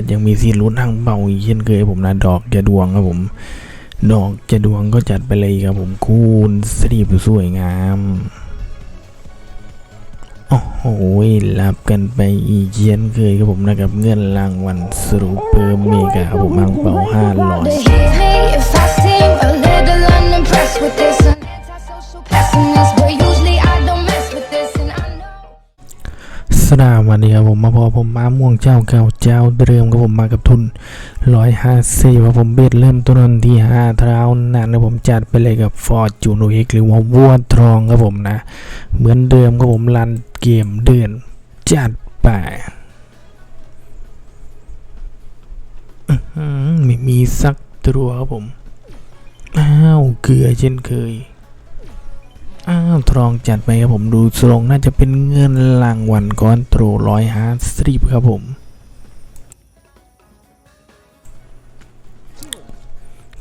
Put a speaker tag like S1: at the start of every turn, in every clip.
S1: ดยังมีซีรุ้นทางเบาอีกเช่นเคยผมนะดอกจะดวงครับผม ดอกจะดวงก็จัดไปเลยครับผมคูณสรีบสวยงามโอ้โหรับกันไปอีกเช่นเคยครับผมนะครับเงินรางวัลสรุปเปอร์เมกาครับผมอังเปาห้าร้อย
S2: To hit me
S1: สดาวันนี้ครับผมมาพอผมมาม่วงเจ้าเก่าเจ้าเดิมครับผมมากับทุนร้อยห้าสิบครับผมเบ็ดเริ่มต้นที่ห้าเท้านั่นครับผมจัดไปเลยกับฟอร์จูนเอ็กหรือว่าวัวทองครับผมนะ เหมือนเดิมครับผมรันเกมเดือน จัดไปอื้อหือไม่มีสักตัวครับผม อ้าวเกลือเช่นเคย อ้าวทองจัดไปครับผมดูทรงน่าจะเป็นเงินรางวัลก้อนโตรร้อยห้าสิบครับผม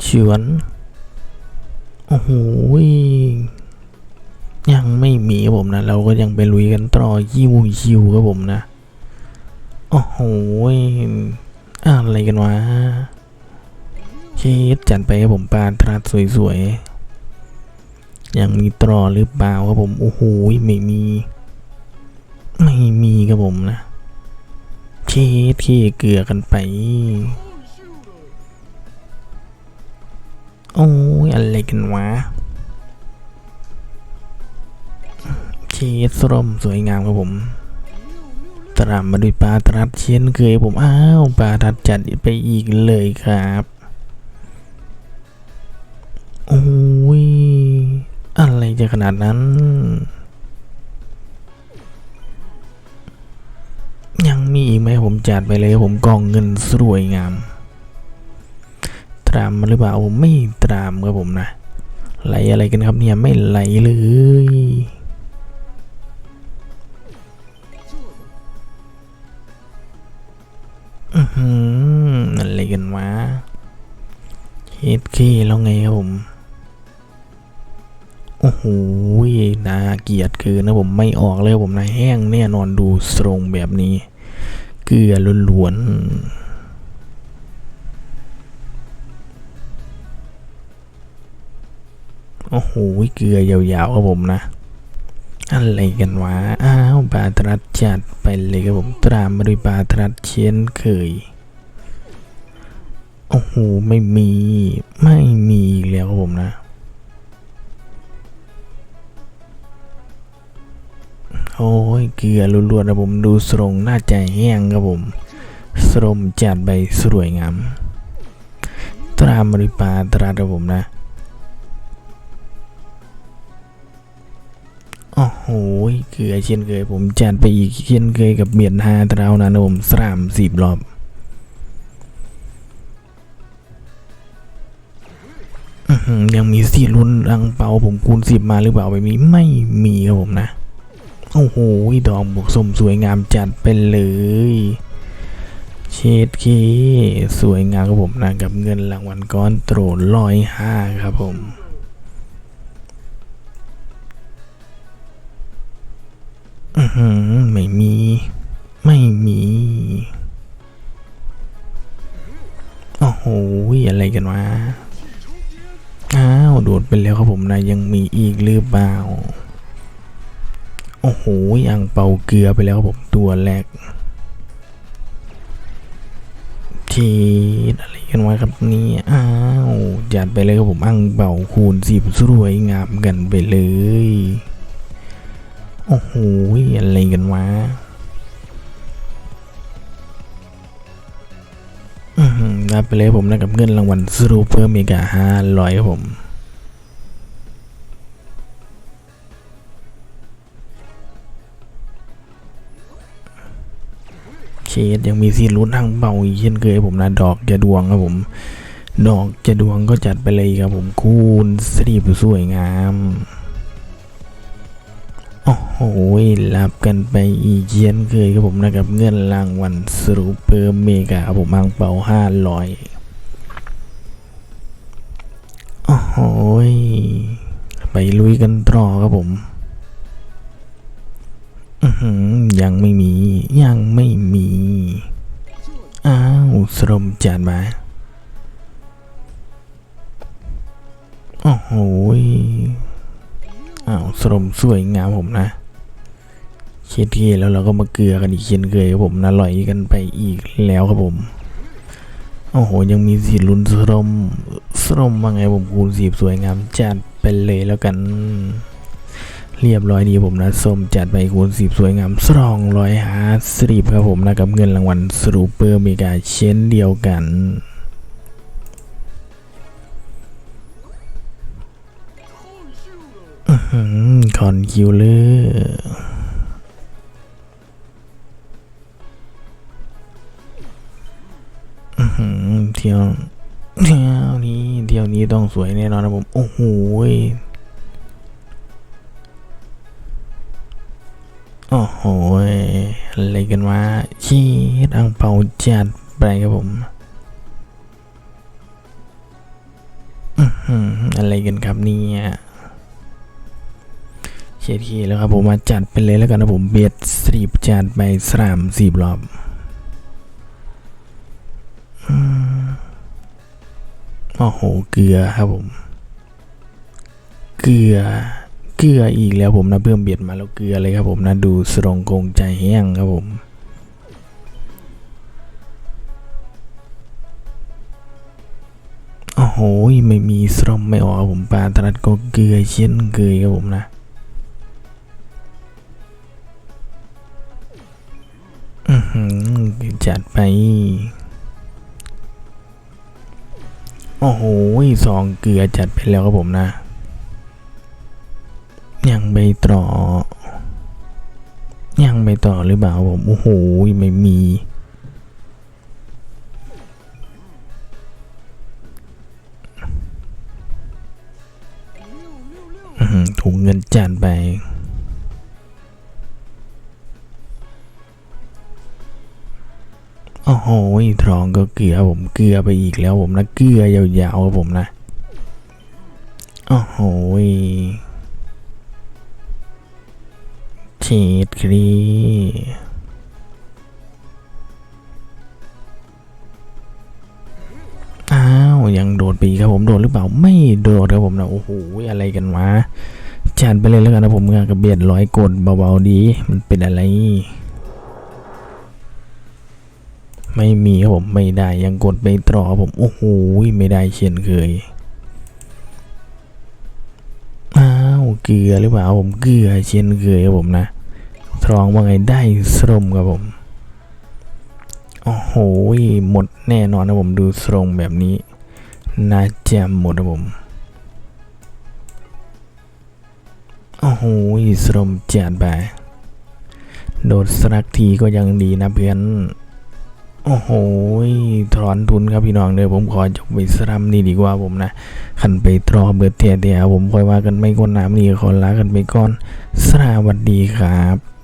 S1: เฉือน โอ้โหยังไม่มีครับผมนะ เราก็ยังไปลุยกันต่อยิวยิวครับผมนะ โอ้โหอะไรกันวะเช็ดจัดไปครับผมปลาตราสวยๆ ยังมีตรอหรือเปล่าครับผมโอ้โหไม่มี ไม่มีครับผมนะเช็ดเขี้เกลือกันไป โอ้ยอะไรกันวะเชดสรมสวยงามครับผมตรามมาด้วยปลาตรัดเช่นเคยผมอ้าวปลาทัดจัดไปอีกเลยครับ โอ้ย จะขนาดนั้น ยังมีอีกไหมผมจัดไปเลยผมกองเงินสวยงาม ตรามมาหรือเปล่าผมไม่ตรามครับผมนะไหลอะไรกันครับเนี่ยไม่ไหลเลยอือหือะไรกันวะเฮ็ดเคแล้วไงครับผม อ้โหน่าเกลียดเกินะผมไม่ออกเลยผมนะแห้งแน่นอนดูทรงแบบนี้ เกลือล้วนๆโอ้โห เกลือยาวๆครับผมนะ อะไรกันวะ อ้าวปลาตรัดจัดไปเลยครับผมตามมาด้วยปลาตรัดเช่นเคย โอ้โห ไม่มี ไม่มีแล้วครับผมนะ โอ้ยเกลือล้วนๆนะผมดูทรงน่าจะแห้งครับผมสรมจัดใบสวยงาม ตรามมาด้วยปาตรัดครับผมนะโอ้โหเกลือเช่นเคยผมจัดไปอีกเช่นเคยกับเบียดห้าเท้านะผมสามสิบรอบยังมีสีลุ้นรังเปาผมคูณสิบมาหรือเปล่าไม่มีไม่มีครับผมนะ โอ้โหดอกบวกสมสวยงามจัดไปเลย เชดเคสวยงามครับผมนะกับเงินรางวัลก้อนโตรร้อยห้าครับผมอือหือไม่มี ไม่มี โอ้โห อะไรกันวะ อ้าว โดดไปแล้วครับผมนะ ยังมีอีกหรือเปล่า อ้โหยังเป่าเกลือไปแล้วครับผมตัวแรก ทีอะไรกันวะครับนี่อ้าวจัดไปเลยครับผมอังเป่าคูณสิบสวยงามกันไปเลย โอ้โหอะไรกันวะรับไปเลยผมนะกับเงินรางวัลสรูเปอร์เมกาห้าร้อยครับผม เชดยังมีซีรุ้นทางเบาอีกเช่นเคยครับผมนะดอกจะดวงครับผม ดอกจะดวงก็จัดไปเลยครับผมคูณสรีบสวยงามโอ้โหรับกันไปอีกเช่นเคยครับผมนะครับเงินรางวัลสรุปเปอร์เมกาครับผมอังเปาห้าร้อยโอ้โหไปลุยกันต่อครับผม ยังไม่มี ยังไม่มี อ้าวสรมจานมา โอ้โหยอ้าวสรมสวยงามผมนะเช็ดเทแล้วเราก็มาเกลือกันอีกเช่นเคยครับผมนะลอยกันไปอีกแล้วครับผม โอ้โห ยังมีสีลุนสรมสรมว่าไงผมคูณสีบสวยงามจัดไปเลยแล้วกัน เรียบร้อยดีผมนะส้มจัดไปคูณสีบสวยงามสรองร้อยหาสรีบครับผมนะกับเงินรางวัลสรูเปอร์เมกาเช่นเดียวกันคอนคิวเลอร์เที่ยวเที่ยวนี้เที่ยวนี้ต้องสวยแน่นอนนะผม โอ้โห โอ้โหอะไรกันวะชีดอังเปาจัดไปครับผมอะไรกันครับเนี่ยเชียร์ทีแล้วครับผมมาจัดไปเลยแล้วกันนะผมเบียดสีบจัดไปสามสี่รอบอืมโอ้โห เกลือครับผม เกลือ เกลืออีกแล้วผมนะเพิ่มเบียดมาแล้วเกลือเลยครับผมนะดูสรงคงใจแห้งครับผมโอ้โหไม่มีสรมไม่ออกผมปลาตรัดก็เกลือเช่นเคยครับผมนะอือหือจัดไปโอ้โหสองเกลือจัดไปแล้วครับผมนะ ยังไปต่อ ยังไปต่อหรือเปล่าผมโอ้โหไม่มีถุงเงินจานไปโอ้โหทองก็เกลือผมเกลือไปอีกแล้วผมนะเกลือยาวๆครับผมนะโอ้โห ฉีดครีอ้าว ยังโดดปีกครับผมโดดหรือเปล่า ไม่โดดครับผมนะโอ้โหอะไรกันวะจัดไปเลยแล้วกันนะผมกระเบียดร้อยกดเบาๆดี มันเป็นอะไร ไม่มีครับผมไม่ได้ยังกดไปตรอครับผม โอ้โหไม่ได้เช่นเคย เกลือหรือเปล่าผมเกลือเช่นเคยครับผมนะทรองว่าไงได้สรมครับผมโอ้โหหมดแน่นอนนะผมดูสรงแบบนี้น่าจะหมดนะผมโอ้โหสรมจัดไปโดดสักทีก็ยังดีนะเพื่อน โอ้โหถอนทุนครับพี่น้องเด้อผมขอจบไปสรัมนี่ดีกว่าผมนะขันไปตรอเบิดเทียเดียวผมค่อยว่ากันไม่ก้นน้ำนี่ขอลากันไปก่อนสวัสดีครับ